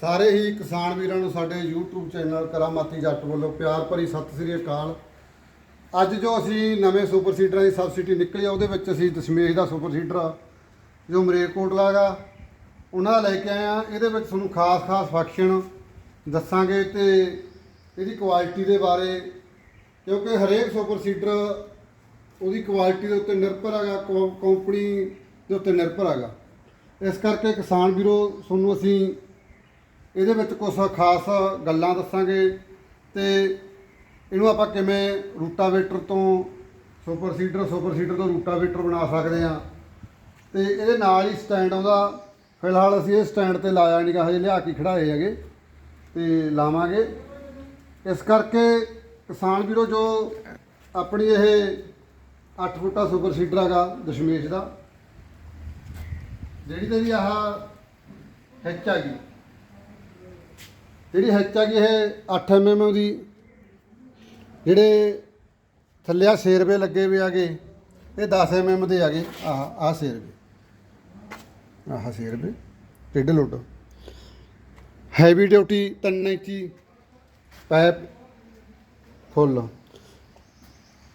ਸਾਰੇ ਹੀ ਕਿਸਾਨ ਵੀਰਾਂ ਨੂੰ ਸਾਡੇ YouTube ਚੈਨਲ ਕਰਾਮਾਤੀ ਜੱਟ ਵੱਲੋਂ ਪਿਆਰ ਭਰੀ ਸਤਿ ਸ੍ਰੀ ਅਕਾਲ। ਅੱਜ ਜੋ ਅਸੀਂ ਨਵੇਂ ਸੁਪਰ ਸੀਡਰਾਂ ਦੀ ਸਬਸਿਡੀ ਨਿਕਲੀ ਆ, ਉਹਦੇ ਵਿੱਚ ਅਸੀਂ ਦਸ਼ਮੇਸ਼ ਦਾ ਸੁਪਰ ਸੀਡਰ ਜੋ ਮਰੇਕੋਟਲਾ ਗਾ ਉਹਨਾਂ ਦਾ ਲੈ ਕੇ ਆਏ ਆ। ਇਹਦੇ ਵਿੱਚ ਤੁਹਾਨੂੰ ਖਾਸ-ਖਾਸ ਫੰਕਸ਼ਨ ਦੱਸਾਂਗੇ ਤੇ ਇਹਦੀ ਕੁਆਲਿਟੀ ਦੇ ਬਾਰੇ, ਕਿਉਂਕਿ ਹਰੇਕ ਸੁਪਰ ਸੀਡਰ ਉਹਦੀ ਕੁਆਲਿਟੀ ਦੇ ਉੱਤੇ ਨਿਰਭਰ ਹੈਗਾ, ਕੋ- ਕੰਪਨੀ ਦੇ ਉੱਤੇ ਨਿਰਭਰ ਹੈਗਾ। ਇਸ ਕਰਕੇ ਕਿਸਾਨ ਵੀਰੋ, ਤੁਹਾਨੂੰ ਅਸੀਂ ਇਹਦੇ ਵਿੱਚ ਕੁਝ ਖਾਸ ਗੱਲਾਂ ਦੱਸਾਂਗੇ ਤੇ ਇਹਨੂੰ ਆਪਾਂ ਕਿਵੇਂ ਰੂਟਾਵੇਟਰ ਤੋਂ ਸੁਪਰ ਸੀਡਰ ਸੁਪਰ ਸੀਡਰ ਤੋਂ ਰੂਟਾਵੇਟਰ ਬਣਾ ਸਕਦੇ ਆ ਤੇ ਇਹਦੇ ਨਾਲ ਹੀ ਸਟੈਂਡ ਆਉਂਦਾ। ਫਿਲਹਾਲ ਅਸੀਂ ਇਹ ਸਟੈਂਡ ਤੇ ਲਾਇਆ ਨਹੀਂ ਗਾ ਹਜੇ ਲਿਆ ਕੇ ਖੜਾਏ ਹੈਗੇ ਤੇ ਲਾਵਾਂਗੇ। ਇਸ ਕਰਕੇ ਕਿਸਾਨ ਵੀਰੋ, ਜੋ ਆਪਣੀ ਇਹ 8 ਫੁੱਟਾ ਸੁਪਰ ਸੀਡਰ ਹੈਗਾ ਦਸ਼ਮੇਸ਼ ਦਾ, ਜਿਹੜੀ ਤੇ ਵੀ ਆਹ ਹੈਚ ਆ ਗਈ ਜਿਹੜੀ ਹੈਚ ਆ ਗਈ ਇਹ 8 ਐਮਐਮ ਦੀ ਜਿਹੜੇ ਥੱਲੇ ਆ ਸੇਰਵੇ ਲੱਗੇ ਹੋਏ ਆਗੇ, ਇਹ 10 ਐਮਐਮ ਦੇ ਆਗੇ, ਆਹ ਆਹ ਸੇਰਵੇ ਆਹ ਸੇਰਵੇ ਟੇਢ ਲੋਡ ਹੈਵੀ ਡਿਊਟੀ 3 ਇੰਚੀ ਪਾਈਪ ਫੁੱਲ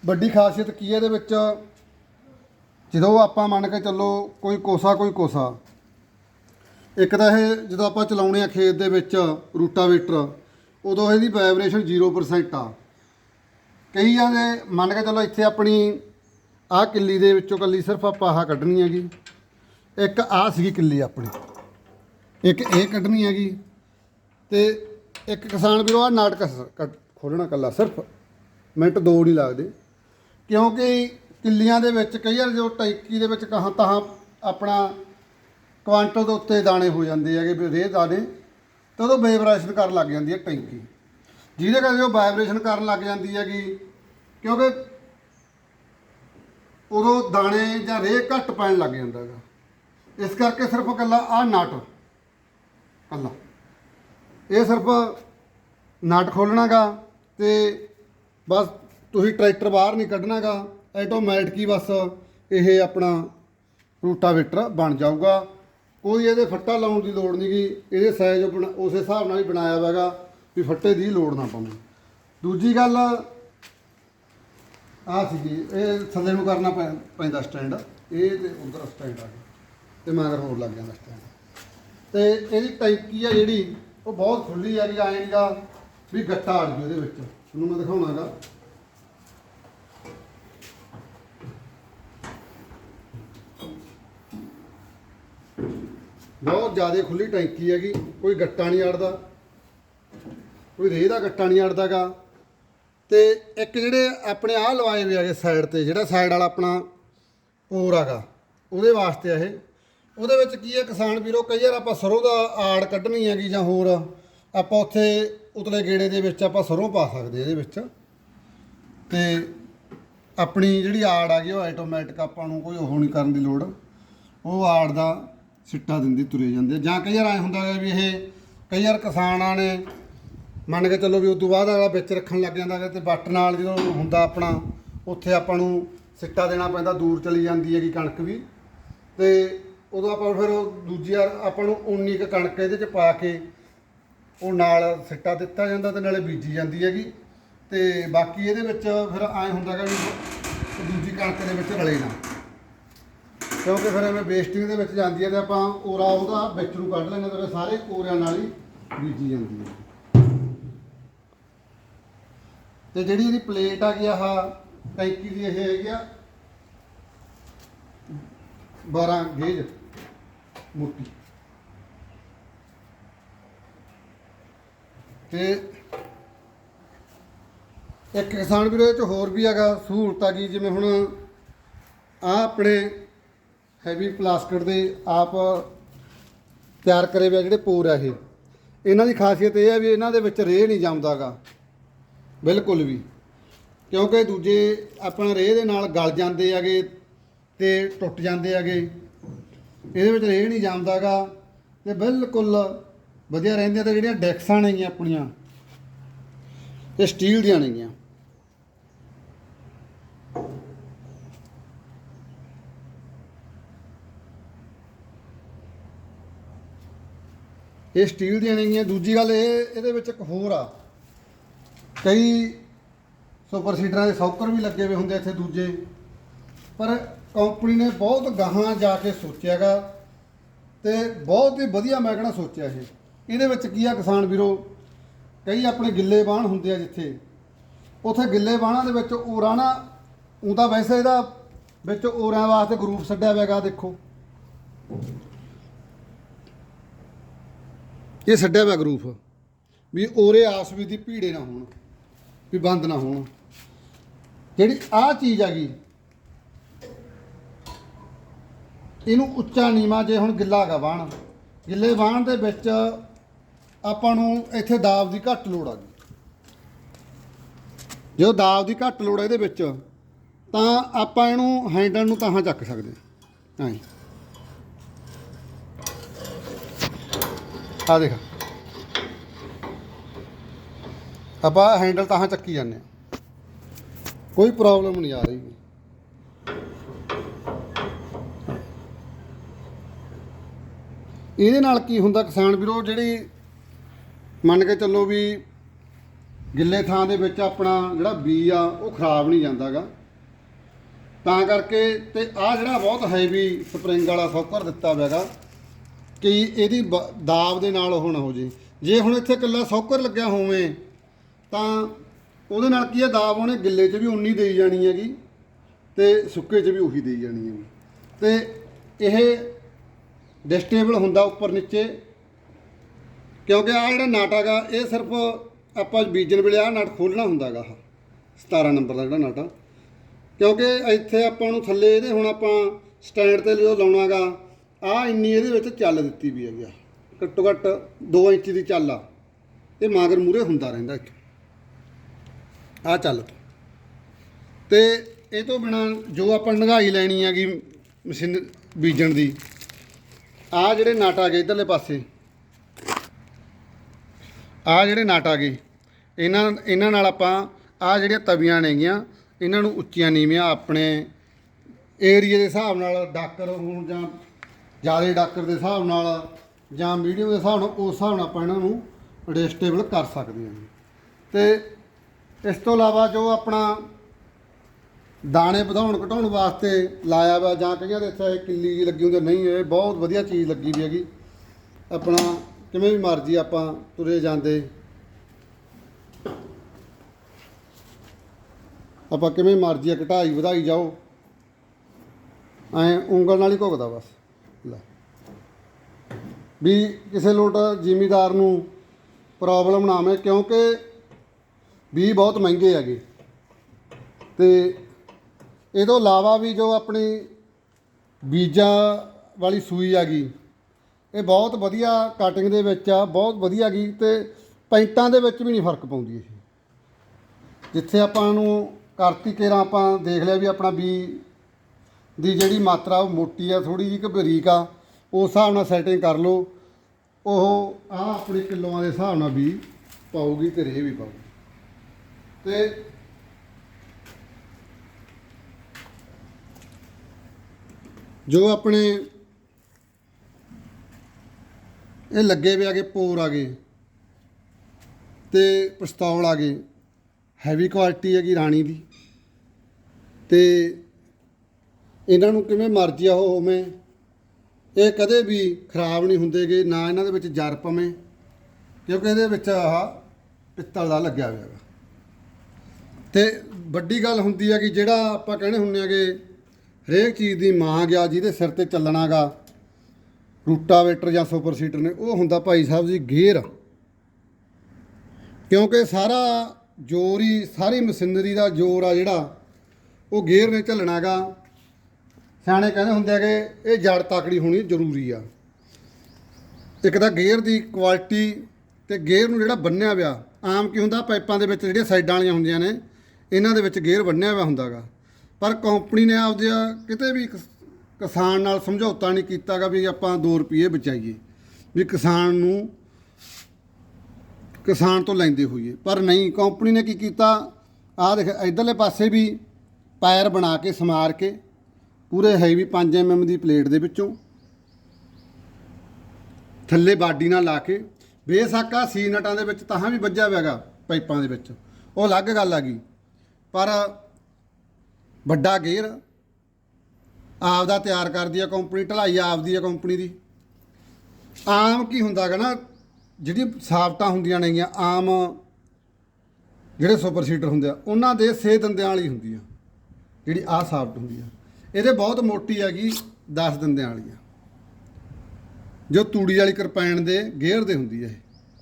ਵੱਡੀ ਖਾਸੀਅਤ ਕੀ ਹੈ ਇਹਦੇ ਵਿੱਚ? ਜਦੋਂ ਆਪਾਂ ਮੰਨ ਕੇ ਚੱਲੋ ਕੋਈ ਕੋਸਾ ਕੋਈ ਕੋਸਾ। ਇੱਕ ਤਾਂ ਇਹ ਜਦੋਂ ਆਪਾਂ ਚਲਾਉਣੇ ਆ ਖੇਤ ਦੇ ਵਿੱਚ ਰੂਟਾਵੇਟਰ, ਉਦੋਂ ਇਹਦੀ ਵਾਈਬ੍ਰੇਸ਼ਨ 0% ਆ। ਕਈਆਂ ਆ ਦੇ ਮੰਨ ਕੇ ਚਲੋ ਇੱਥੇ ਆਪਣੀ ਆਹ ਕਿੱਲੀ ਦੇ ਵਿੱਚੋਂ ਕੱਲੀ ਸਿਰਫ ਆਪਾਂ ਆਹ ਕੱਢਣੀ ਹੈਗੀ। ਇੱਕ ਆਹ ਸੀਗੀ ਕਿੱਲੀ ਆਪਣੀ। ਇੱਕ ਇਹ ਕੱਢਣੀ ਹੈਗੀ। ਤੇ ਇੱਕ ਕਿਸਾਨ ਵੀਰੋ ਆ ਨਾਟਕ ਖੋਲਣਾ ਕੱਲਾ ਸਿਰਫ। ਮਿੰਟ ਦੋ ਨਹੀਂ ਲੱਗਦੇ। ਕਿਉਂਕਿ ਕਿੱਲੀਆਂ ਦੇ ਵਿੱਚ ਕਈ ਵਾਰ ਜੋ ਟੈਕੀ ਦੇ ਵਿੱਚ ਕਹਾਂ ਤਾਂ ਆਪਣਾ ਕੁਆਂਟਲ ਦੇ ਉੱਤੇ ਦਾਣੇ ਹੋ ਜਾਂਦੇ ਹੈਗੇ, ਵੀ ਰੇਹ ਦਾਣੇ, ਤਾਂ ਉਦੋਂ ਵਾਈਬ੍ਰੇਸ਼ਨ ਕਰਨ ਲੱਗ ਜਾਂਦੀ ਹੈ ਟੈਂਕੀ। ਜਿਹਦੇ ਕਰਕੇ ਉਹ ਵਾਈਬ੍ਰੇਸ਼ਨ ਕਰਨ ਲੱਗ ਜਾਂਦੀ ਹੈਗੀ, ਕਿਉਂਕਿ ਉਦੋਂ ਦਾਣੇ ਜਾਂ ਰੇਹ ਘੱਟ ਪੈਣ ਲੱਗ ਜਾਂਦਾ ਹੈਗਾ। ਇਸ ਕਰਕੇ ਸਿਰਫ ਇਕੱਲਾ ਆਹ ਨਟ ਇਕੱਲਾ ਇਹ ਸਿਰਫ ਨਟ ਖੋਲਣਾਗਾ ਤੇ ਬਸ ਤੁਸੀਂ ਟਰੈਕਟਰ ਬਾਹਰ ਨਹੀਂ ਕੱਢਣਾਗਾ ਆਟੋਮੈਟਿਕ ਹੀ ਬਸ ਇਹ ਆਪਣਾ ਰੂਟਾਵੇਟਰ ਬਣ ਜਾਊਗਾ। ਕੋਈ ਇਹਦੇ ਫੱਟਾ ਲਾਉਣ ਦੀ ਲੋੜ ਨਹੀਂ ਨਹੀਂਗੀ ਇਹਦੇ ਸਾਈਜ਼ ਉਸੇ ਹਿਸਾਬ ਨਾਲ ਹੀ ਬਣਾਇਆ ਹੋਇਆਗਾ ਵੀ ਫੱਟੇ ਦੀ ਲੋੜ ਨਾ ਪਵੇ। ਦੂਜੀ ਗੱਲ ਆ ਸੀਗੀ, ਇਹ ਥੱਲੇ ਨੂੰ ਕਰਨਾ ਪੈ- ਪੈਂਦਾ ਸਟੈਂਡ ਇਹ ਤੇ ਉਧਰ ਸਟੈਂਡ ਆ ਗਿਆ ਤੇ ਮਗਰ ਹੋਰ ਲੱਗ ਜਾਂਦਾ ਸਟੈਂਡ ਤੇ ਇਹਦੀ ਟੈਂਕੀ ਆ ਜਿਹੜੀ, ਉਹ ਬਹੁਤ ਖੁੱਲੀ ਆ ਗਈ ਆਏਗਾ ਵੀ ਗੱਟਾ ਅੜ ਜੂ ਇਹਦੇ ਵਿੱਚ। ਤੁਹਾਨੂੰ ਮੈਂ ਦਿਖਾਉਣਾਗਾ ਬਹੁਤ ਜ਼ਿਆਦਾ ਖੁੱਲੀ ਟੈਂਕੀ ਹੈਗੀ, ਕੋਈ ਗੱਟਾ ਨਹੀਂ ਅੜਦਾ। ਕੋਈ ਰੇਹ ਦਾ ਗੱਟਾ ਨਹੀਂ ਅੜਦਾਗਾ। ਤੇ ਇੱਕ ਜਿਹੜੇ ਆਪਣੇ ਆਹ ਲਵਾਏ ਹੋਏ ਹੈਗੇ ਸਾਈਡ ਤੇ, ਜਿਹੜਾ ਸਾਈਡ ਵਾਲਾ ਆਪਣਾ ਪੋਰ ਹੈਗਾ, ਉਹਦੇ ਵਾਸਤੇ ਆ ਇਹ। ਉਹਦੇ ਵਿੱਚ ਕੀ ਹੈ, ਕਿਸਾਨ ਵੀਰੋ, ਕਈ ਵਾਰ ਆਪਾਂ ਸਰੋਂ ਦਾ ਆੜ ਕੱਢਣੀ ਹੈਗੀ ਜਾਂ ਹੋਰ, ਆਪਾਂ ਉੱਥੇ ਉਤਲੇ ਗੇੜੇ ਦੇ ਵਿੱਚ ਆਪਾਂ ਸਰੋਂ ਪਾ ਸਕਦੇ ਇਹਦੇ ਵਿੱਚ। ਤੇ ਆਪਣੀ ਜਿਹੜੀ ਆੜ ਆ ਗਈ ਉਹ ਆਟੋਮੈਟਿਕ ਆਪਾਂ ਨੂੰ ਕੋਈ ਉਹ ਨਹੀਂ ਕਰਨ ਦੀ ਲੋੜ। ਉਹ ਆੜ ਦਾ ਸਿੱਟਾ ਦਿੰਦੀ ਤੁਰੇ ਜਾਂਦੇ ਜਾਂ ਕਈ ਵਾਰ ਐ ਹੁੰਦਾ ਹੈ ਵੀ ਇਹ ਕਈ ਵਾਰ ਕਿਸਾਨਾਂ ਨੇ ਮੰਨ ਕੇ ਚੱਲੋ ਵੀ ਉਸ ਤੋਂ ਬਾਅਦ ਅਗਲਾ ਵਿੱਚ ਰੱਖਣ ਲੱਗ ਜਾਂਦਾ ਗਾ ਤੇ ਵੱਟ ਨਾਲ ਜਦੋਂ ਹੁੰਦਾ ਆਪਣਾ, ਉੱਥੇ ਆਪਾਂ ਨੂੰ ਸਿੱਟਾ ਦੇਣਾ ਪੈਂਦਾ, ਦੂਰ ਚਲੀ ਜਾਂਦੀ ਹੈਗੀ ਕਣਕ ਵੀ। ਤੇ ਉਦੋਂ ਆਪਾਂ ਫਿਰ ਉਹ ਦੂਜੀ ਵਾਰ ਆਪਾਂ ਨੂੰ ਉਨੀ ਕੁ ਕਣਕ ਇਹਦੇ ਚ ਪਾ ਕੇ ਉਹ ਨਾਲ ਸਿੱਟਾ ਦਿੱਤਾ ਜਾਂਦਾ ਤੇ ਨਾਲੇ ਬੀਜੀ ਜਾਂਦੀ ਹੈਗੀ। ਤੇ ਬਾਕੀ ਇਹਦੇ ਵਿੱਚ ਫਿਰ ਐ ਹੁੰਦਾ ਹੈਗਾ ਵੀ ਦੂਜੀ ਕਣਕ ਦੇ ਵਿੱਚ ਰਲੇ ਨਾ। ਕਿਉਂਕਿ ਫਿਰ ਐਵੇਂ ਵੇਸਟਿੰਗ ਦੇ ਵਿੱਚ ਜਾਂਦੀ ਹੈ ਤੇ ਆਪਾਂ ਓਰਾ ਉਹਦਾ ਵਿੱਚ ਨੂੰ ਕੱਢ ਲੈਂਦੇ ਤੇ ਫਿਰ ਸਾਰੇ ਓਰਿਆਂ ਨਾਲ ਹੀ ਬੀਜੀ ਜਾਂਦੀ ਹੈ। ਤੇ ਜਿਹੜੀ ਇਹਦੀ ਪਲੇਟ ਆ ਗਈ ਆਹ ਟੈਂਕੀ ਦੀ ਇਹ ਹੈਗੀ ਆ 12 ਗੇਜ ਮੋਟੀ ਤੇ ਇੱਕ ਕਿਸਾਨ ਵੀਰੋ ਇਹ ਚ ਹੋਰ ਵੀ ਹੈਗਾ ਸਹੂਲਤ ਆ ਗਈ ਜਿਵੇਂ ਹੁਣ ਆ ਆਪਣੇ ਹੈਵੀ ਪਲਾਸਟਿਕ ਦੇ ਆਪ ਤਿਆਰ ਕਰੇ ਹੋਏ ਆ ਜਿਹੜੇ ਪੋਰ ਆ ਇਹ। ਇਹਨਾਂ ਦੀ ਖਾਸੀਅਤ ਇਹ ਹੈ ਵੀ ਇਹਨਾਂ ਦੇ ਵਿੱਚ ਰੇਹ ਨਹੀਂ ਜੰਮਦਾਗਾ। ਬਿਲਕੁਲ ਵੀ। ਕਿਉਂਕਿ ਦੂਜੇ ਆਪਣਾ ਰੇਹ ਦੇ ਨਾਲ ਗਲ ਜਾਂਦੇ ਹੈਗੇ ਤੇ ਟੁੱਟ ਜਾਂਦੇ ਹੈਗੇ। ਇਹਦੇ ਵਿੱਚ ਰੇਹ ਨਹੀਂ ਜੰਮਦਾਗਾ ਤੇ ਬਿਲਕੁਲ ਵਧੀਆ ਰਹਿੰਦੀਆਂ ਤੇ ਜਿਹੜੀਆਂ ਡੈਕਸਾਂ ਨੇਗੀਆਂ ਆਪਣੀਆਂ। ਇਹ ਸਟੀਲ ਦੀਆਂ ਨੇਗੀਆਂ। ਇਹ ਸਟੀਲ ਦੀਆਂ ਨੇਗੀਆਂ। ਦੂਜੀ ਗੱਲ ਇਹ, ਇਹਦੇ ਵਿੱਚ ਇੱਕ ਹੋਰ ਆ। ਕਈ ਸੁਪਰ ਸੀਡਰਾਂ ਦੇ ਸੌਕਰ ਵੀ ਲੱਗੇ ਹੋਏ ਹੁੰਦੇ ਇੱਥੇ ਦੂਜੇ। ਪਰ ਕੰਪਨੀ ਨੇ ਬਹੁਤ ਗਾਹਾਂ ਜਾ ਕੇ ਸੋਚਿਆਗਾ ਤੇ ਬਹੁਤ ਹੀ ਵਧੀਆ ਮੈਂ ਕਹਿਣਾ ਸੋਚਿਆ ਇਹ। ਇਹਦੇ ਵਿੱਚ ਕੀ ਆ ਕਿਸਾਨ ਵੀਰੋ? ਕਈ ਆਪਣੇ ਗਿੱਲੇ ਬਾਣ ਹੁੰਦੇ ਆ ਜਿੱਥੇ। ਉਥੇ ਗਿੱਲੇ ਬਾਣਾਂ ਦੇ ਵਿੱਚ ਓਰਾ ਨਾ ਉਹ ਤਾਂ ਵੈਸੇ ਇਹਦਾ ਵਿੱਚ ਓਰਿਆਂ ਵਾਸਤੇ ਗਰੂਪ ਛੱਡਿਆ ਹੋਇਆਗਾ ਦੇਖੋ। ਇਹ ਛੱਡਿਆ ਹੋਇਆ ਗਰੂਪ ਵੀ ਓਰੇ ਆਸ ਵੀ ਦੀ ਭੀੜੇ ਨਾ ਹੋਣ, ਵੀ ਬੰਦ ਨਾ ਹੋਣ। ਜਿਹੜੀ ਆਹ ਚੀਜ਼ ਹੈਗੀ, ਇਹਨੂੰ ਉੱਚਾ ਨੀਵਾ ਜੇ ਹੁਣ ਗਿੱਲਾ ਹੈਗਾ ਬਾਣ ਗਿੱਲੇ ਬਾਣ ਦੇ ਵਿੱਚ ਆਪਾਂ ਨੂੰ ਇੱਥੇ ਦਾਬ ਦੀ ਘੱਟ ਲੋੜ ਆ ਗਈ। ਜਦੋਂ ਦਾਬ ਦੀ ਘੱਟ ਲੋੜ ਆ ਇਹਦੇ ਵਿੱਚ, ਤਾਂ ਆਪਾਂ ਇਹਨੂੰ ਹੈਂਡਲ ਨੂੰ ਤਾਹਾਂ ਚੱਕ ਸਕਦੇ ਹਾਂ। ਐਂ। ਆ ਦੇਖ। ਆਪਾਂ ਹੈਂਡਲ ਤਾਹਾਂ ਚੱਕੀ ਜਾਂਦੇ ਹਾਂ। ਕੋਈ ਪ੍ਰੋਬਲਮ ਨਹੀਂ ਆ ਰਹੀ। ਇਹਦੇ ਨਾਲ ਕੀ ਹੁੰਦਾ ਕਿਸਾਨ ਵੀਰੋ, ਜਿਹੜੀ ਮੰਨ ਕੇ ਚੱਲੋ ਵੀ ਗਿੱਲੇ ਥਾਂ ਦੇ ਵਿੱਚ ਆਪਣਾ ਜਿਹੜਾ ਬੀ ਆ, ਉਹ ਖਰਾਬ ਨਹੀਂ ਜਾਂਦਾਗਾ। ਤਾਂ ਕਰਕੇ ਤੇ ਆ ਜਿਹੜਾ ਬਹੁਤ ਹੈਵੀ ਸਪਰਿੰਗ ਵਾਲਾ ਸੌਕਰ ਦਿੱਤਾ ਹੋਇਆਗਾ ਕਿ ਇਹਦੀ ਬ- ਦਾਬ ਦੇ ਨਾਲ ਉਹ ਨਾ ਹੋ ਜੇ। ਜੇ ਹੁਣ ਇੱਥੇ ਇਕੱਲਾ ਸੌਕਰ ਲੱਗਿਆ ਹੋਵੇ, ਤਾਂ ਉਹਦੇ ਨਾਲ ਕੀ ਹੈ? ਦਾਬ ਉਹਨੇ ਗਿੱਲੇ 'ਚ ਵੀ ਉਨੀ ਦੇਈ ਜਾਣੀ ਹੈਗੀ ਤੇ ਸੁੱਕੇ 'ਚ ਵੀ ਉਹੀ ਦੇਈ ਜਾਣੀ ਹੈਗੀ। ਤੇ ਇਹ ਡਿਸਟੇਬਲ ਹੁੰਦਾ ਉੱਪਰ ਨੀਚੇ, ਕਿਉਂਕਿ ਆ ਜਿਹੜਾ ਨਾਟ ਹੈਗਾ, ਇਹ ਸਿਰਫ ਆਪਾਂ ਬੀਜਣ ਵੇਲੇ ਆ ਨਟ ਖੋਲਣਾ ਹੁੰਦਾਗਾ ਆਹ 17 ਨੰਬਰ ਦਾ ਜਿਹੜਾ ਨਟ ਕਿਉਂਕਿ ਇੱਥੇ ਆਪਾਂ ਨੂੰ ਥੱਲੇ ਇਹਦੇ ਹੁਣ ਆਪਾਂ ਸਟੈਂਡ ਤੇ ਜਦੋਂ ਲਾਉਣਾਗਾ ਆ ਇੰਨੀ ਇਹਦੇ ਵਿੱਚ ਚੱਲ ਦਿੱਤੀ ਵੀ ਹੈਗੀ ਆ। ਘੱਟੋ ਘੱਟ 2 ਇੰਚ ਦੀ ਚੱਲ ਆ। ਇਹ ਮਾਗਰ ਮੂਰੇ ਹੁੰਦਾ ਰਹਿੰਦਾ ਇੱਥੇ ਆ ਚੱਲ। ਤੋਂ ਤੇ ਇਹ ਤੋਂ ਬਿਨਾ ਜੋ ਆਪਾਂ ਨਗਾਈ ਲੈਣੀ ਹੈਗੀ ਮਸ਼ੀਨ ਬੀਜਣ ਦੀ ਆ ਜਿਹੜੇ ਨਟ ਆ ਗਏ ਇਧਰਲੇ ਪਾਸੇ। ਆ ਜਿਹੜੇ ਨਟ ਆ ਗਏ, ਇਹਨਾਂ ਇਹਨਾਂ ਨਾਲ ਆਪਾਂ ਆ ਜਿਹੜੀਆਂ ਤਵੀਆਂ ਨੇਗੀਆਂ ਇਹਨਾਂ ਨੂੰ ਉੱਚੀਆਂ ਨੀਵੀਆਂ ਆਪਣੇ ਏਰੀਏ ਦੇ ਹਿਸਾਬ ਨਾਲ ਡਾਕਰ ਹੋਣ ਜਾਂ ਜ਼ਿਆਦਾ ਡਾਕਰ ਦੇ ਹਿਸਾਬ ਨਾਲ ਜਾਂ ਮੀਡੀਅਮ ਦੇ ਹਿਸਾਬ ਨਾਲ ਉਸ ਹਿਸਾਬ ਨਾਲ ਆਪਾਂ ਇਹਨਾਂ ਨੂੰ ਐਡਜਸਟੇਬਲ ਕਰ ਸਕਦੇ ਹਾਂ ਤੇ ਇਸ ਤੋਂ ਇਲਾਵਾ ਜੋ ਆਪਣਾ ਦਾਣੇ ਵਧਾਉਣ ਘਟਾਉਣ ਵਾਸਤੇ ਲਾਇਆ ਵਾ ਜਾਂ ਕਈਆਂ ਦੇ ਇੱਥੇ ਕਿੱਲੀ ਜਿਹੀ ਲੱਗੀ ਹੁੰਦੀ ਆ, ਨਹੀਂ ਇਹ ਬਹੁਤ ਵਧੀਆ ਚੀਜ਼ ਲੱਗੀ ਵੀ ਹੈਗੀ। ਆਪਣਾ ਕਿਵੇਂ ਵੀ ਮਰਜ਼ੀ ਆਪਾਂ ਤੁਰੇ ਜਾਂਦੇ। ਆਪਾਂ ਕਿਵੇਂ ਮਰਜ਼ੀ ਆ ਘਟਾਈ ਵਧਾਈ ਜਾਓ। ਐ ਉਂਗਲ ਨਾਲ ਹੀ ਘੁੱਗਦਾ ਬਸ। ਵੀ ਕਿਸੇ ਲੋਟ ਜ਼ਿਮੀਦਾਰ ਨੂੰ ਪ੍ਰੋਬਲਮ ਨਾ ਆਵੇ, ਕਿਉਂਕਿ ਬੀ ਬਹੁਤ ਮਹਿੰਗੇ ਹੈਗੇ। ਤੇ ਇਹ ਤੋਂ ਇਲਾਵਾ ਵੀ ਜੋ ਆਪਣੀ ਬੀਜਾਂ ਵਾਲੀ ਸੂਈ ਹੈਗੀ, ਇਹ ਬਹੁਤ ਵਧੀਆ ਕਟਿੰਗ ਦੇ ਵਿੱਚ ਆ, ਬਹੁਤ ਵਧੀਆ ਗਈ ਤੇ ਪੈਂਟਾਂ ਦੇ ਵਿੱਚ ਵੀ ਨਹੀਂ ਫ਼ਰਕ ਪਾਉਂਦੀ ਇਹ। ਜਿੱਥੇ ਆਪਾਂ ਨੂੰ ਕਰਤੀ ਕੇਰਾ ਆਪਾਂ ਦੇਖ ਲਿਆ ਵੀ ਆਪਣਾ ਬੀ ਦੀ ਜਿਹੜੀ ਮਾਤਰਾ ਉਹ ਮੋਟੀ ਆ ਥੋੜੀ ਜਿਹੀ ਕਿ ਬਰੀਕ ਆ ਉਸ ਹਿਸਾਬ ਨਾਲ ਸੈਟਿੰਗ ਕਰ ਲਓ। ਉਹ ਆ ਆਪਣੇ ਕਿਲੋਆਂ ਦੇ ਹਿਸਾਬ ਨਾਲ ਵੀ ਪਾਉਗੀ ਤੇ ਰੇ ਵੀ ਪਾਉਗੀ ਤੇ ਜੋ ਆਪਣੇ ਇਹ ਲੱਗੇ ਵੇ ਆਗੇ, ਪੋਰ ਆ ਗਏ ਤੇ ਪਿਸਤੌਲ ਆ ਗਏ ਹੈਵੀ ਕੁਆਲਿਟੀ ਹੈਗੀ ਰਾਣੀ ਦੀ। ਤੇ ਇਹਨਾਂ ਨੂੰ ਕਿਵੇਂ ਮਰਜ਼ੀ ਆ ਉਹ ਉਵੇਂ ਇਹ ਕਦੇ ਵੀ ਖਰਾਬ ਨਹੀਂ ਹੁੰਦੇਗੇ ਨਾ ਇਹਨਾਂ ਦੇ ਵਿੱਚ ਜਰ ਪਵੇਂ। ਕਿਉਂਕਿ ਇਹਦੇ ਵਿੱਚ ਆਹ ਪਿੱਤਲ ਦਾ ਲੱਗਿਆ ਹੋਇਆ ਹੈਗਾ। ਤੇ ਵੱਡੀ ਗੱਲ ਹੁੰਦੀ ਹੈ ਕਿ ਜਿਹੜਾ ਆਪਾਂ ਕਹਿੰਦੇ ਹੁੰਦੇ ਆਗੇ ਹਰੇਕ ਚੀਜ਼ ਦੀ ਮਾਂ ਗਿਆ, ਜਿਹਦੇ ਸਿਰ ਤੇ ਚੱਲਣਾਗਾ ਰੂਟਾਵੇਟਰ ਜਾਂ ਸੁਪਰ ਸੀਟਰ ਨੇ, ਉਹ ਹੁੰਦਾ ਭਾਈ ਸਾਹਿਬ ਜੀ ਗੇਅਰ। ਕਿਉਂਕਿ ਸਾਰਾ ਜ਼ੋਰ ਹੀ, ਸਾਰੀ ਮਸ਼ੀਨਰੀ ਦਾ ਜ਼ੋਰ ਆ ਜਿਹੜਾ, ਉਹ ਗੇਅਰ ਨੇ ਝੱਲਣਾਗਾ ਸਿਆਣੇ ਕਹਿੰਦੇ ਹੁੰਦੇ ਆ ਕਿ ਇਹ ਜੜ ਤਾਕੜੀ ਹੋਣੀ ਜ਼ਰੂਰੀ ਆ। ਇੱਕ ਤਾਂ ਗੇਅਰ ਦੀ ਕੁਆਲਿਟੀ ਤੇ ਗੇਅਰ ਨੂੰ ਜਿਹੜਾ ਬੰਨਿਆ ਹੋਇਆ ਆਮ ਕੀ ਹੁੰਦਾ, ਪਾਈਪਾਂ ਦੇ ਵਿੱਚ ਜਿਹੜੀਆਂ ਸਾਈਡਾਂ ਵਾਲੀਆਂ ਹੁੰਦੀਆਂ ਨੇ, ਇਹਨਾਂ ਦੇ ਵਿੱਚ ਗੇਅਰ ਬੰਨਿਆ ਹੋਇਆ ਹੁੰਦਾਗਾ। ਪਰ ਕੰਪਨੀ ਨੇ ਆਪਦੇ ਕਿਤੇ ਵੀ ਕਿਸਾਨ ਨਾਲ ਸਮਝੌਤਾ ਨਹੀਂ ਕੀਤਾਗਾ ਵੀ ਆਪਾਂ 2 ਰੁਪਏ ਬਚਾਈਏ, ਵੀ ਕਿਸਾਨ ਨੂੰ ਕਿਸਾਨ ਤੋਂ ਲੈਂਦੇ ਹੋਈਏ। ਪਰ ਨਹੀਂ ਕੰਪਨੀ ਨੇ ਕੀ ਕੀਤਾ, ਆਹ ਦੇਖ, ਇਧਰਲੇ ਪਾਸੇ ਵੀ ਪੈਰ ਬਣਾ ਕੇ ਸਮਾਰ ਕੇ ਪੂਰੇ ਹੈਵੀ 5 ਐਮਐਮ ਦੀ ਪਲੇਟ ਦੇ ਵਿੱਚੋਂ। ਥੱਲੇ ਬਾਡੀ ਨਾਲ ਲਾ ਕੇ, ਬੇਸ਼ੱਕ ਆ ਸੀ ਨਟਾਂ ਦੇ ਵਿੱਚ ਤਾਂ ਵੀ ਵੱਜਿਆ ਹੋਇਆਗਾ ਪਾਈਪਾਂ ਦੇ ਵਿੱਚ। ਉਹ ਅਲੱਗ ਗੱਲ ਆ ਗਈ। ਪਰ ਵੱਡਾ ਗੇਅਰ ਆਪਦਾ ਤਿਆਰ ਕਰਦੀ ਆ ਕੰਪਨੀ, ਢਲਾਈ ਆਪਦੀ ਆ ਕੰਪਨੀ ਦੀ। ਆਮ ਕੀ ਹੁੰਦਾਗਾ ਨਾ ਜਿਹੜੀ ਸਾਫਟਾਂ ਹੁੰਦੀਆਂ ਨੇਗੀਆਂ, ਆਮ ਜਿਹੜੇ ਸੁਪਰ ਸੀਟਰ ਹੁੰਦੇ ਆ, ਉਹਨਾਂ ਦੇ 6 ਦੰਦਿਆਂ ਵਾਲੀ ਹੁੰਦੀ ਆ, ਜਿਹੜੀ ਆਹ ਸਾਫਟ ਹੁੰਦੀ ਆ। ਇਹਦੇ ਬਹੁਤ ਮੋਟੀ ਹੈਗੀ 10 ਦੰਦਿਆਂ ਵਾਲੀ ਜੋ ਤੂੜੀ ਵਾਲੀ ਕਿਰਪੈਣ ਦੇ ਗੇਅਰ ਦੇ ਹੁੰਦੀ ਹੈ ਇਹ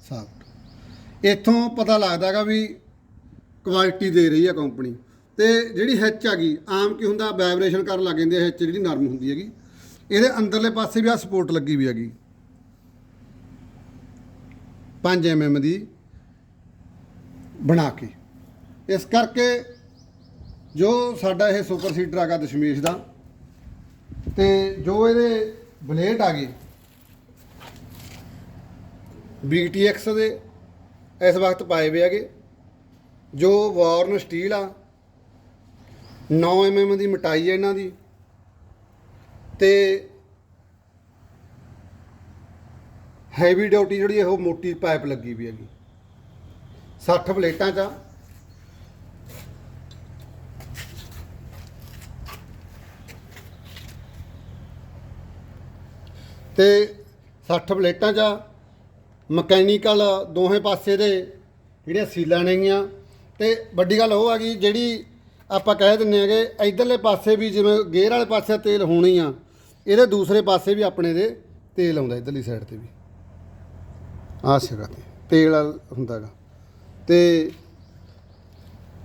ਸਾਫਟ ਇੱਥੋਂ ਪਤਾ ਲੱਗਦਾਗਾ ਵੀ ਕੁਆਲਿਟੀ ਦੇ ਰਹੀ ਹੈ ਕੰਪਨੀ। ਤੇ ਜਿਹੜੀ ਹਿੱਚ ਹੈਗੀ, ਆਮ ਕੀ ਹੁੰਦਾ ਵਾਈਬ੍ਰੇਸ਼ਨ ਕਰਨ ਲੱਗ ਜਾਂਦੀ ਹੈ ਹਿੱਚ ਜਿਹੜੀ ਨਰਮ ਹੁੰਦੀ ਹੈਗੀ। ਇਹਦੇ ਅੰਦਰਲੇ ਪਾਸੇ ਵੀ ਆ ਸਪੋਰਟ ਲੱਗੀ ਵੀ ਹੈਗੀ। 5 mm ਦੀ ਬਣਾ ਕੇ। ਇਸ ਕਰਕੇ ਜੋ ਸਾਡਾ ਇਹ ਸੁਪਰ ਸੀਡਰ ਹੈਗਾ ਦਸ਼ਮੇਸ਼ ਦਾ, ਤੇ ਜੋ ਇਹਦੇ ਬਲੇਡ ਆ ਗਏ BTX ਦੇ, ਇਸ ਵਕਤ ਪਾਏ ਵੇ ਹੈਗੇ। ਜੋ ਵਾਰਨ ਸਟੀਲ ਆ 9 mm ਦੀ ਮਟਾਈ ਹੈ ਇਹਨਾਂ ਦੀ, ਤੇ ਹੈਵੀ ਡਿਊਟੀ ਜਿਹੜੀ ਇਹ ਉਹ ਮੋਟੀ ਪਾਈਪ ਲੱਗੀ ਵੀ ਹੈਗੀ। 60 ਪਲੇਟਾਂ 'ਚ ਤੇ 60 ਪਲੇਟਾਂ 'ਚ ਮਕੈਨੀਕਲ ਦੋਹੇ ਪਾਸੇ ਦੇ ਜਿਹੜੀਆਂ ਸੀਲਾਂ ਨੇਗੀਆਂ। ਤੇ ਵੱਡੀ ਗੱਲ ਉਹ ਆ ਗਈ ਜਿਹੜੀ ਆਪਾਂ ਕਹਿ ਦਿੰਨੇ ਹੈਗੇ, ਇਧਰਲੇ ਪਾਸੇ ਵੀ ਜਿਵੇਂ ਗੇਅਰ ਵਾਲੇ ਪਾਸੇ ਤੇਲ ਹੋਣੀ ਆ, ਇਹਦੇ ਦੂਸਰੇ ਪਾਸੇ ਵੀ ਆਪਣੇ ਦੇ ਤੇਲ ਆਉਂਦਾ ਇਧਰਲੀ ਸਾਈਡ ਤੇ ਵੀ। ਆਹ ਸਿਰਾ ਤੇ, ਤੇਲ ਹੁੰਦਾਗਾ ਤੇ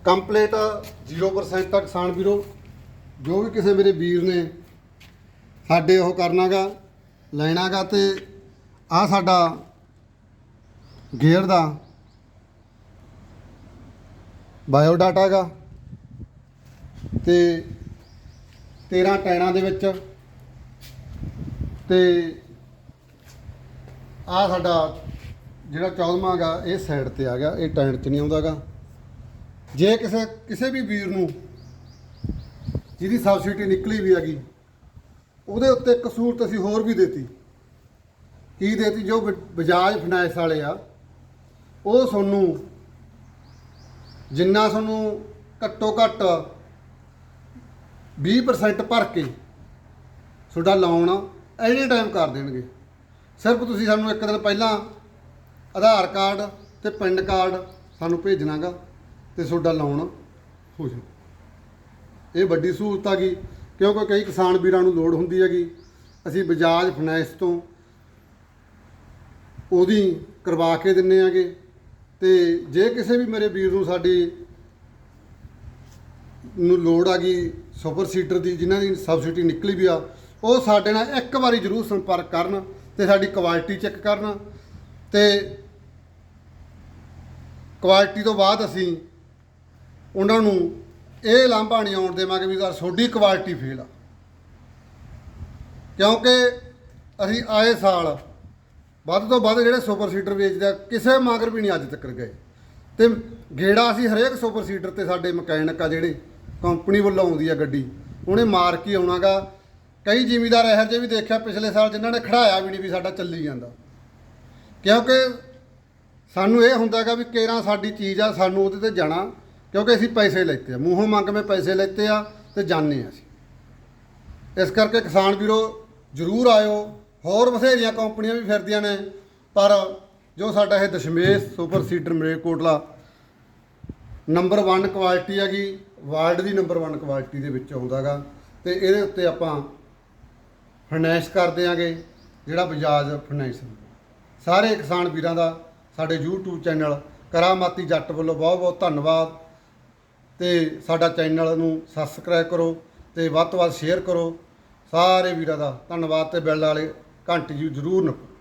ਕੰਪਲੀਟ 0% ਤੱਕ ਕਿਸਾਨ ਵੀਰੋ, ਜੋ ਵੀ ਕਿਸੇ ਮੇਰੇ ਵੀਰ ਨੇ ਸਾਡੇ ਉਹ ਕਰਨਾਗਾ ਲੈਣਾਗਾ ਤੇ ਆ ਸਾਡਾ ਗੇਅਰ ਦਾ ਬਾਇਓ ਡਾਟਾ ਹੈਗਾ ਤੇ 13 ਟਾਇਰਾਂ ਦੇ ਵਿੱਚ ਤੇ ਆ ਸਾਡਾ ਜਿਹੜਾ 14ਵਾਂ ਹੈਗਾ ਇਹ ਸਾਈਡ ਤੇ ਆ ਗਿਆ, ਇਹ ਟਾਇਰ 'ਚ ਨਹੀਂ ਆਉਂਦਾਗਾ ਜੇ ਕਿਸੇ ਕਿਸੇ ਵੀ ਵੀਰ ਨੂੰ ਜਿਹਦੀ ਸਬਸਿਡੀ ਨਿਕਲੀ ਵੀ ਹੈਗੀ ਉਹਦੇ ਉੱਤੇ ਇੱਕ ਸਹੂਲਤ ਅਸੀਂ ਹੋਰ ਵੀ ਦੇਤੀ। ਕੀ ਦੇਤੀ? ਜੋ ਬ- ਬਜਾਜ ਫਾਈਨੈਂਸ ਵਾਲੇ ਆ, ਉਹ ਤੁਹਾਨੂੰ ਜਿੰਨਾ ਤੁਹਾਨੂੰ ਘੱਟੋ ਘੱਟ 20% ਭਰ ਕੇ ਤੁਹਾਡਾ ਲੋਨ ਐਨੀ ਟਾਈਮ ਕਰ ਦੇਣਗੇ। ਸਿਰਫ ਤੁਸੀਂ ਸਾਨੂੰ ਇੱਕ ਦਿਨ ਪਹਿਲਾਂ ਆਧਾਰ ਕਾਰਡ ਤੇ ਪਿੰਡ ਕਾਰਡ ਸਾਨੂੰ ਭੇਜਣਾਗਾ ਤੇ ਤੁਹਾਡਾ ਲੋਨ ਹੋ ਜਾਊ। ਇਹ ਵੱਡੀ ਸਹੂਲਤ ਆ ਗਈ। ਕਿਉਂਕਿ ਕਈ ਕਿਸਾਨ ਵੀਰਾਂ ਨੂੰ ਲੋੜ ਹੁੰਦੀ ਹੈਗੀ। ਅਸੀਂ ਬਜਾਜ ਫਾਈਨੈਂਸ ਤੋਂ ਉਹਦੀ ਕਰਵਾ ਕੇ ਦਿੰਨੇ ਆਗੇ। ਤੇ ਜੇ ਕਿਸੇ ਵੀ ਮੇਰੇ ਵੀਰ ਨੂੰ ਸਾਡੀ ਨੂੰ ਲੋੜ ਆ ਗਈ ਸੁਪਰ ਸੀਟਰ ਦੀ, ਜਿਨ੍ਹਾਂ ਦੀ ਸਬਸਿਡੀ ਨਿਕਲੀ ਵੀ ਆ, ਉਹ ਸਾਡੇ ਨਾਲ ਇੱਕ ਵਾਰੀ ਜ਼ਰੂਰ ਸੰਪਰਕ ਕਰਨ ਤੇ ਸਾਡੀ ਕੁਆਲਿਟੀ ਚੈੱਕ ਕਰਨ। ਤੇ ਕੁਆਲਿਟੀ ਤੋਂ ਬਾਅਦ ਅਸੀਂ ਉਹਨਾਂ ਨੂੰ ਇਹ ਲਾਂਭਾ ਨਹੀਂ ਆਉਣ ਦੇਵਾਂਗੇ ਵੀ ਸਰ ਤੁਹਾਡੀ ਕੁਆਲਿਟੀ ਫੇਲ ਆ। ਕਿਉਂਕਿ ਅਸੀਂ ਆਏ ਸਾਲ ਵੱਧ ਤੋਂ ਵੱਧ ਜਿਹੜੇ ਸੁਪਰ ਸੀਡਰ ਵੇਚਦੇ ਆ, ਕਿਸੇ ਮਾਗਰ ਵੀ ਨਹੀਂ ਅੱਜ ਤੱਕ ਗਏ। ਤੇ ਗੇੜਾ ਅਸੀਂ ਹਰੇਕ ਸੁਪਰ ਸੀਡਰ ਤੇ ਸਾਡੇ ਮਕੈਨਿਕ ਆ ਜਿਹੜੇ ਕੰਪਨੀ ਵੱਲੋਂ ਆਉਂਦੀ ਆ ਗੱਡੀ, ਉਹਨੇ ਮਾਰ ਕੇ ਆਉਣਾਗਾ। ਕਈ ਜ਼ਿਮੀਦਾਰ ਇਹੋ ਜਿਹੇ ਵੀ ਦੇਖਿਆ ਪਿਛਲੇ ਸਾਲ ਜਿਨ੍ਹਾਂ ਨੇ ਖੜਾਇਆ ਵੀ ਨਹੀਂ ਵੀ ਸਾਡਾ ਚੱਲੀ ਜਾਂਦਾ। ਕਿਉਂਕਿ ਸਾਨੂੰ ਇਹ ਹੁੰਦਾਗਾ ਵੀ ਕੇਰਾਂ ਸਾਡੀ ਚੀਜ਼ ਆ, ਸਾਨੂੰ ਉਹਦੇ ਤੇ ਜਾਣਾ। ਕਿਉਂਕਿ ਅਸੀਂ ਪੈਸੇ ਲੈਤੇ ਆ, ਮੂੰਹੋਂ ਮੰਗ ਮੈਂ ਪੈਸੇ ਲੈਤੇ ਆ ਤੇ ਜਾਣੇ ਆ ਅਸੀਂ। ਇਸ ਕਰਕੇ ਕਿਸਾਨ ਵੀਰੋ, ਜਰੂਰ ਆਇਓ। ਹੋਰ ਬਥੇਰੀਆਂ ਕੰਪਨੀਆਂ ਵੀ ਫਿਰਦੀਆਂ ਨੇ, ਪਰ ਜੋ ਸਾਡਾ ਇਹ Dashmesh super seeder Malerkotla number 1 quality ਹੈਗੀ, ਵਰਲਡ ਦੀ ਨੰਬਰ 1 ਕੁਆਲਿਟੀ ਦੇ ਵਿੱਚ ਆਉਂਦਾਗਾ ਤੇ ਇਹਦੇ ਉੱਤੇ ਆਪਾਂ ਫਾਈਨੈਂਸ ਕਰ ਦਿਆਂਗੇ, ਜਿਹੜਾ ਬਜਾਜ ਫਾਈਨੈਂਸ ਸਾਰੇ ਕਿਸਾਨ ਵੀਰਾਂ ਦਾ, ਸਾਡੇ YouTube ਚੈਨਲ ਕਰਾਮਾਤੀ ਜੱਟ ਵੱਲੋਂ ਬਹੁਤ ਬਹੁਤ ਧੰਨਵਾਦ। ਤੇ ਸਾਡਾ ਚੈਨਲ ਨੂੰ ਸਬਸਕ੍ਰਾਈਬ ਕਰੋ ਤੇ ਵੱਧ ਤੋਂ ਵੱਧ ਸ਼ੇਅਰ ਕਰੋ। ਸਾਰੇ ਵੀਰਾਂ ਦਾ ਧੰਨਵਾਦ ਤੇ ਬੈਲ ਵਾਲੇ ਘੰਟੀ ਜੀ ਜ਼ਰੂਰ ਨੱਪੋ।